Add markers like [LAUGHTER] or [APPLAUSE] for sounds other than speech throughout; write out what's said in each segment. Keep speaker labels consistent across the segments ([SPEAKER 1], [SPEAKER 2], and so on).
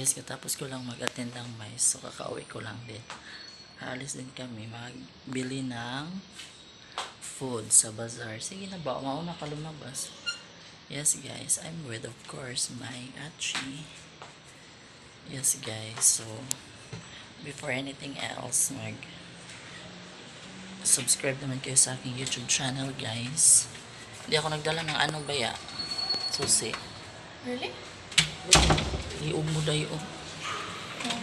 [SPEAKER 1] Yes, katapos ko lang mag-attend ng mass, so kakauwi ko lang din. Alis din kami, magbili ng food sa bazaar. Sige na ba, mauna ka lumabas. Yes, guys, I'm with, of course, my achi. Yes, guys, so, before anything else, mag subscribe naman kayo sa aking YouTube channel, guys. Hindi ako nagdala ng ano ba ya? Susi.
[SPEAKER 2] Really?
[SPEAKER 1] Iog mo dayo.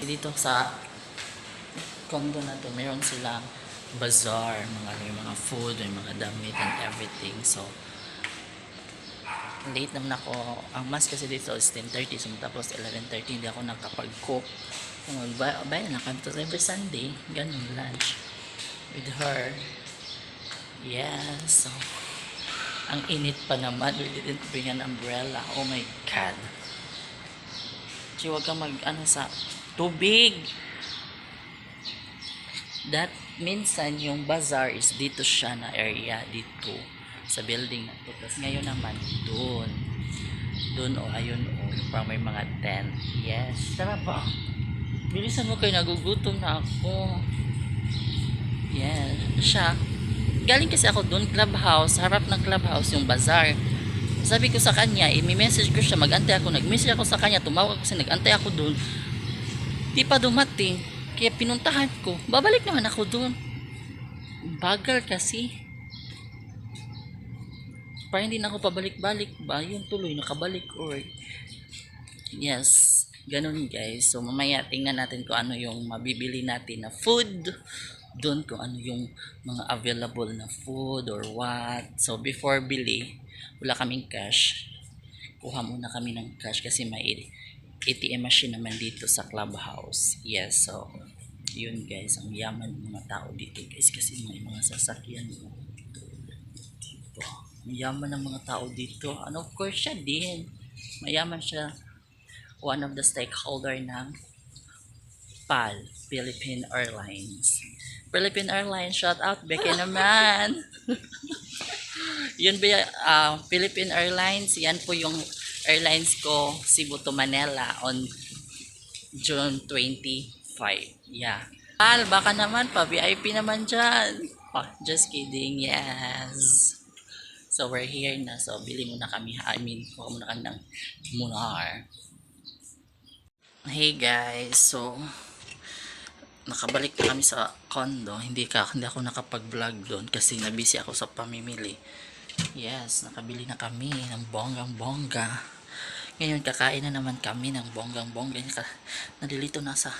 [SPEAKER 1] Dito sa condo na to, meron silang bazaar, mga may mga food, may mga damit and everything. So, late naman ako. Ang mas kasi dito is 10.30. So, tapos 11.30, hindi ako nakapag-cook. Kung magbaya na kami. Tapos every Sunday, ganun, lunch. With her. Yes. So, ang init pa naman. We didn't bring an umbrella. Oh my God. Chi, huwag kang mag, ano sa, tubig. That, minsan, yung bazaar is dito siya na area, dito, sa building na to. Tapos ngayon naman, doon. Doon, o, oh, ayun, o, oh, parang may mga tent. Yes. Tara pa. Bilisan mo kayo, nagugutom na ako. Yes. Siya, galing kasi ako doon, clubhouse, harap ng clubhouse, yung bazaar. Sabi ko sa kanya, i-message ko siya, mag-antay ako, nag-message ako sa kanya, tumawag ako kasi nag-antay ako doon. Di pa dumating, kaya pinuntahan ko. Babalik naman ako doon. Bagal kasi. Para hindi na ako pabalik-balik ba, yun tuloy, nakabalik or Yes, ganun guys. So mamaya tingnan natin kung ano yung mabibili natin na food doon kung ano yung mga available na food or what. So before bili, wala kaming cash. Kuha muna kami ng cash kasi may ATM machine naman dito sa clubhouse. Yes, so yun guys, ang yaman ng mga tao dito guys kasi may mga sasakyan mo. Dito. Ang yaman ng mga tao dito. And of course siya din. Mayaman siya. One of the stakeholder ng PAL, Philippine Airlines. Philippine Airlines, shout out, Becky [LAUGHS] naman. Yun ba, uh, Philippine Airlines, yan po yung airlines ko, Cebu to Manila on June 25. Yeah. Al, baka naman pa, VIP naman dyan. Oh, just kidding, yes. So, we're here na. So, bili muna kami. I mean, kuha muna kami ng Munar. Hey guys, so, nakabalik na kami sa condo. Hindi ka hindi ako nakapag-vlog doon kasi nabisi ako sa pamimili. Yes, nakabili na kami ng bonggang-bongga. Ngayon kakain na naman kami ng bonggang-bongga. Nalilito na sa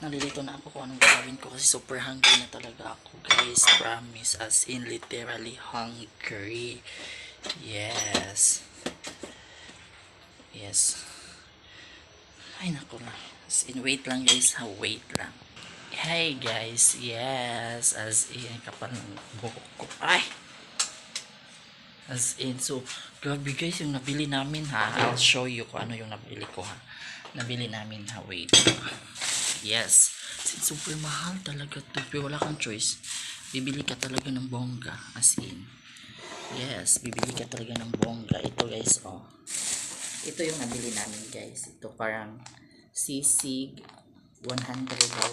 [SPEAKER 1] nalilito na ako kung anong gagawin ko kasi super hungry na talaga ako guys promise as in literally hungry yes yes ay naku na as in wait lang guys ha wait lang Hey guys, yes, as in, kapal ng buhok ko. Ay! As in, so, grabe guys, yung nabili namin ha. I'll show you kung ano yung nabili ko ha. Nabili namin ha, wait. Yes. In, super mahal talaga to. Pero wala kang choice. Bibili ka talaga ng bongga. As in. Yes, bibili ka talaga ng bongga. Ito guys, oh. Ito yung nabili namin guys. Ito parang sisig 100 daw.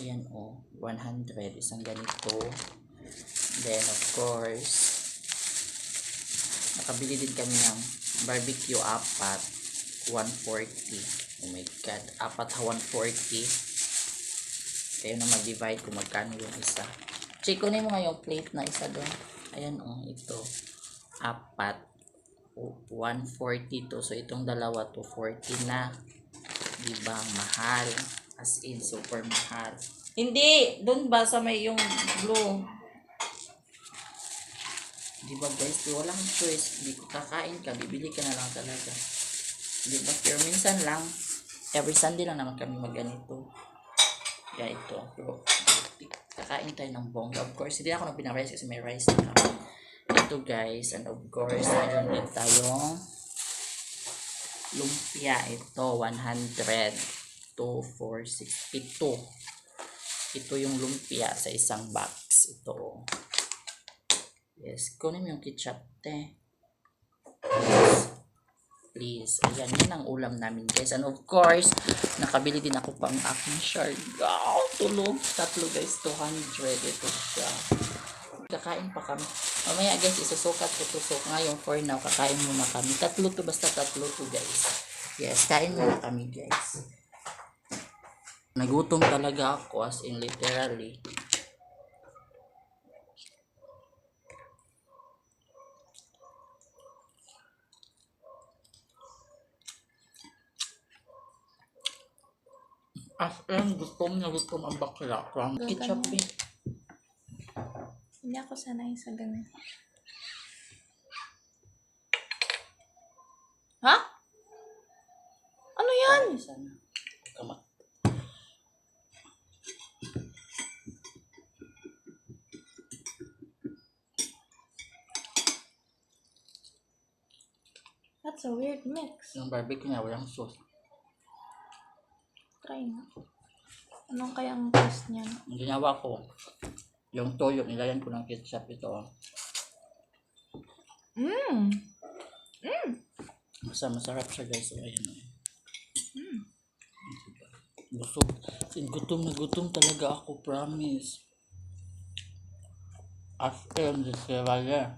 [SPEAKER 1] Ayan oh, 100. Isang ganito. Then, of course, nakabili din kami ng barbecue apat. 140. Oh my God. Apat ha 140. Kayo na mag-divide kung magkano yung isa. Check ko na yung plate na isa doon. Ayan oh, ito. Apat. O, 140 to. So, itong dalawa to 40 na. Diba? Mahal. As in, super mahal. Hindi! Doon ba sa may yung blue? Diba guys? Di walang choice. Hindi ko kakain ka. Bibili ka na lang talaga. Diba? Pero minsan lang. Every Sunday lang naman kami magganito. Kaya ito. Pero kakain tayo ng bongga. Of course, hindi ako nagpina-rice kasi may rice na. Ito guys. And of course, mayroon din tayong lumpia ito 100 2 4 6 ito ito yung lumpia sa isang box ito yes kunin mo yung ketchup te please. Ayan, yan ang ulam namin guys. And of course, nakabili din ako pang aking shargaw. Tulog. Tatlo guys, 200. Ito siya. Kakain pa kami. Mamaya guys, isusukat ko to. So ngayon for now, kakain muna kami. Tatlo to, basta tatlo to guys. Yes, kain muna kami guys. Nagutom talaga ako as in literally. As in, gutom na gutom ang bakla. From ketchup eh.
[SPEAKER 2] Hindi ako sanay sa ganun. Ha? Ano yan?
[SPEAKER 1] Sana. Kama.
[SPEAKER 2] That's a weird mix.
[SPEAKER 1] Yung barbecue niya, walang sauce.
[SPEAKER 2] Try na. Anong kayang taste niya?
[SPEAKER 1] Ang ginawa ko, yung toyo, nilayan ko ng ketchup ito. oh.
[SPEAKER 2] Mmm!
[SPEAKER 1] Basta masarap siya guys. So, ayan. oh.
[SPEAKER 2] Mm.
[SPEAKER 1] Busog. Gutom na gutom talaga ako, promise. As in, desirale.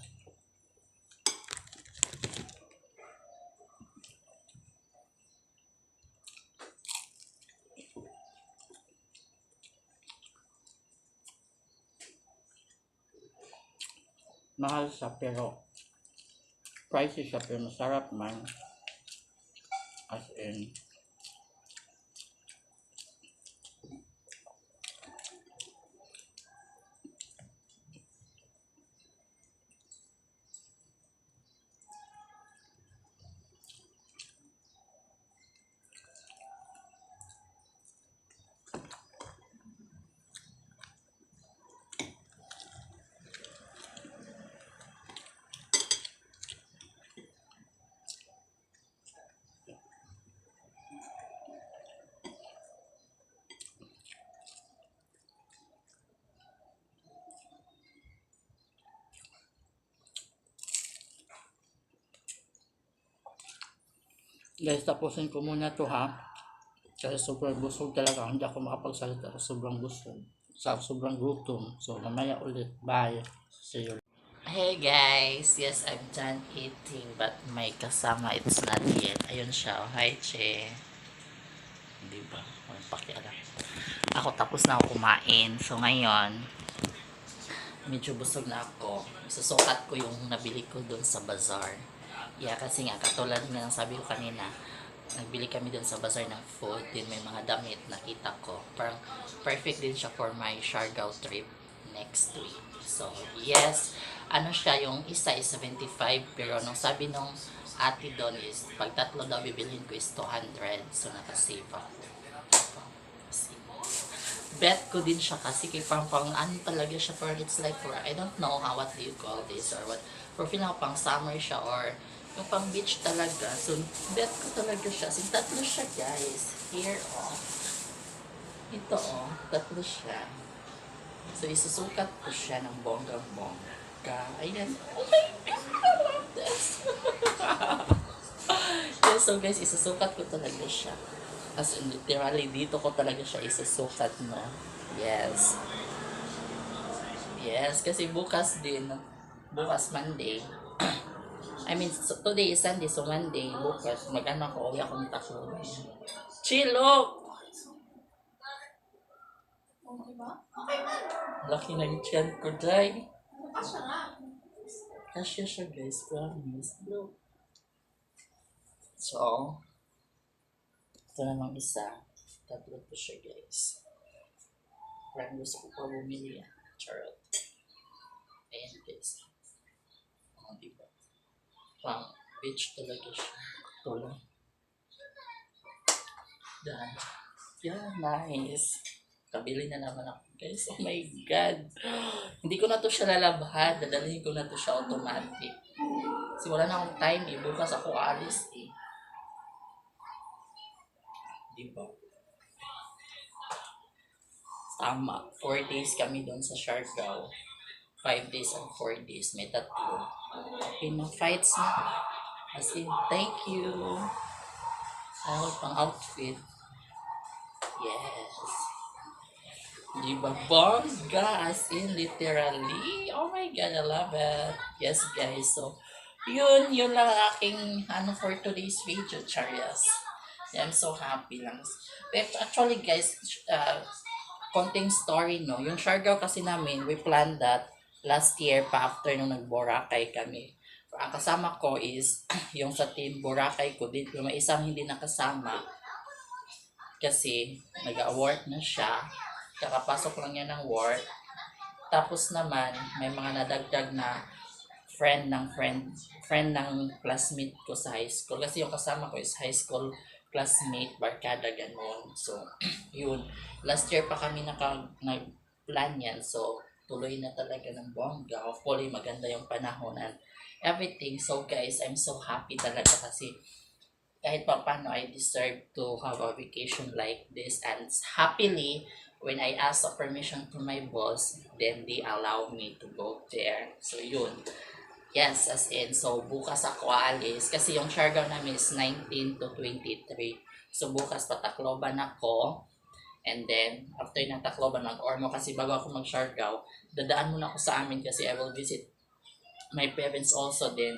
[SPEAKER 1] Mahal siya pero pricey siya pero masarap man. As in, Guys, tapusin ko muna to ha. Kasi sobrang busog talaga. Hindi ako makapagsalita sa sobrang busog. Sa sobrang gutom. So, mamaya ulit. Bye. See you. Hey guys! Yes, I'm done eating but my kasama it's not yet. Ayun siya. Oh, hi, Che. Di ba? Walang pakialam. Ako tapos na ako kumain. So, ngayon, medyo busog na ako. Susukat ko yung nabili ko doon sa bazaar. Yeah, kasi nga, katulad nga ng sabi ko kanina, nagbili kami doon sa bazaar ng food, din may mga damit nakita ko. Parang perfect din siya for my Siargao trip next week. So, yes, ano siya, yung isa is 75, pero nung sabi nung ate doon is, pag tatlo daw bibilhin ko is 200. So, nakasave ako. Bet ko din siya kasi kay pang pang ano talaga siya for it's like for I don't know how what do you call this or what for feel ako pang summer siya or yung pang beach talaga. So bet ko talaga siya. So tatlo siya guys. Here oh. Ito oh. Tatlo siya. So isusukat ko siya ng bonggang bongga ayan oh my god! [LAUGHS] Yes, so guys isusukat ko talaga siya. As in, literally, dito ko talaga siya isusukat, no? Yes. Yes, kasi bukas din, bukas Monday, I mean, so, today is Sunday, so Monday, bukas, mag-ano ako, uwi akong takbo. Chilok!
[SPEAKER 2] Okay ba? Okay ba?
[SPEAKER 1] Laki ng tiyan ko, Jai.
[SPEAKER 2] Kasya
[SPEAKER 1] siya, guys. Promise. Look. So, ito namang isa. Tatlo po siya, guys. Parang gusto ko pa bumili yan. Charot. Ayan, guys. Oh, diba? Pang beach talaga siya. Lang. Yan. Yeah, nice. Kabili na naman ako, guys. Oh my God. Hindi ko na to siya lalabhan. Dadalhin ko na to siya automatic. Kasi wala na akong time eh. Bukas ako alis eh. Diba? Tama. Four days kami doon sa Siargao. Five days and four days. May tatlo. Okay na. Fights na. As in, thank you. Ano pang outfit. Yes. Di ba bongga? As in, literally. Oh my God, I love it. Yes, guys. So, yun, yun lang ang aking, ano, for today's video, Charias. I'm so happy lang. But actually, guys, uh, konting story, no? Yung Siargao kasi namin, we planned that last year pa after nung nag-Boracay kami. Ang kasama ko is [CLEARS THROAT] yung sa team Boracay ko din. Yung may isang hindi nakasama kasi nag-work na siya. Kakapasok lang niya ng work. Tapos naman, may mga nadagdag na friend ng friend friend ng classmate ko sa high school. Kasi yung kasama ko is high school classmate, barkada, ganun. So, [CLEARS THROAT] yun. Last year pa kami naka, nag-plan yan. So, tuloy na talaga ng bongga. Hopefully, maganda yung panahon and everything. So, guys, I'm so happy talaga kasi kahit pa paano, I deserve to have a vacation like this. And happily, when I ask a permission to my boss, then they allow me to go there. So, yun. Yes, as in, so bukas ako aalis. Kasi yung Siargao namin is 19 to 23. So bukas patakloban ako. And then, after ng Tacloban, mag-ormo kasi bago ako mag-Siargao, dadaan muna ako sa amin kasi I will visit my parents also din.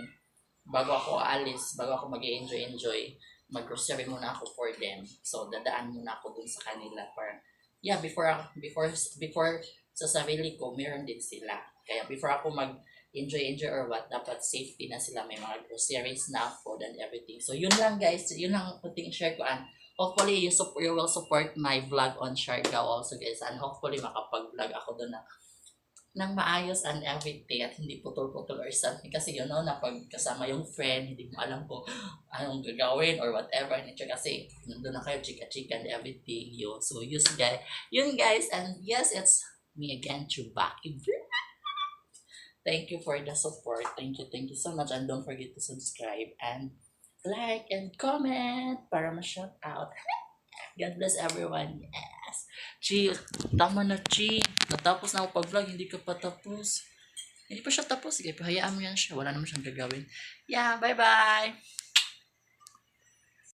[SPEAKER 1] Bago ako aalis, bago ako mag enjoy enjoy mag-grocery muna ako for them. So, dadaan muna ako dun sa kanila para, yeah, before, before, before sa sarili ko, meron din sila. Kaya before ako mag enjoy enjoy or what dapat safety na sila may mga groceries na food and everything so yun lang guys yun lang ang puting share ko and hopefully you, sup- you will support my vlog on Siargao also guys. And hopefully makapag-vlog ako doon na ng maayos and everything at hindi putol-putol or something. Kasi you know na pag kasama yung friend hindi mo alam kung anong gagawin or whatever nature. Kasi nandun na kayo chika-chika and everything. Yun. So yun guys yun guys. And yes it's me again Chewbacca Thank you for the support. Thank you, thank you so much. And don't forget to subscribe and like and comment para ma-shout out. [LAUGHS] God bless everyone. Yes. Chi, tama na, Chi. Natapos na ako pag-vlog, hindi ka pa tapos. Hindi pa siya tapos. Sige, hayaan mo yan siya. Wala naman siyang gagawin. Yeah, bye-bye.